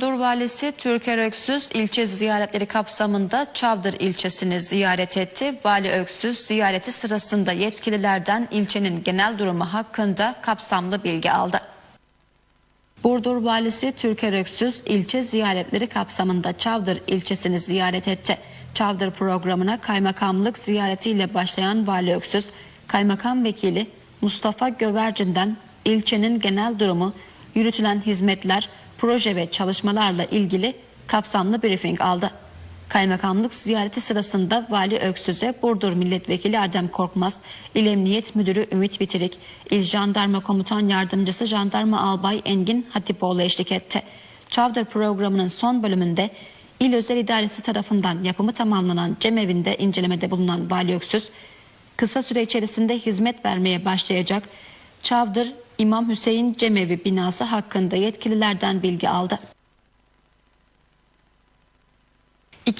Dur Valisi Türker Öksüz ilçe ziyaretleri kapsamında Çavdır ilçesini ziyaret etti. Vali Öksüz ziyareti sırasında yetkililerden ilçenin genel durumu hakkında kapsamlı bilgi aldı. Burdur Valisi Türker Öksüz ilçe ziyaretleri kapsamında Çavdır ilçesini ziyaret etti. Çavdır programına kaymakamlık ziyaretiyle başlayan Vali Öksüz, kaymakam vekili Mustafa Gövercin'den ilçenin genel durumu, yürütülen hizmetler, proje ve çalışmalarla ilgili kapsamlı briefing aldı. Kaymakamlık ziyareti sırasında Vali Öksüz'e Burdur Milletvekili Adem Korkmaz, İl Emniyet Müdürü Ümit Bitirik, İl Jandarma Komutan Yardımcısı Jandarma Albay Engin Hatipoğlu eşlik etti. Çavdar programının son bölümünde İl Özel İdaresi tarafından yapımı tamamlanan cemevinde incelemede bulunan Vali Öksüz, kısa süre içerisinde hizmet vermeye başlayacak Çavdır İmam Hüseyin Cemevi binası hakkında yetkililerden bilgi aldı.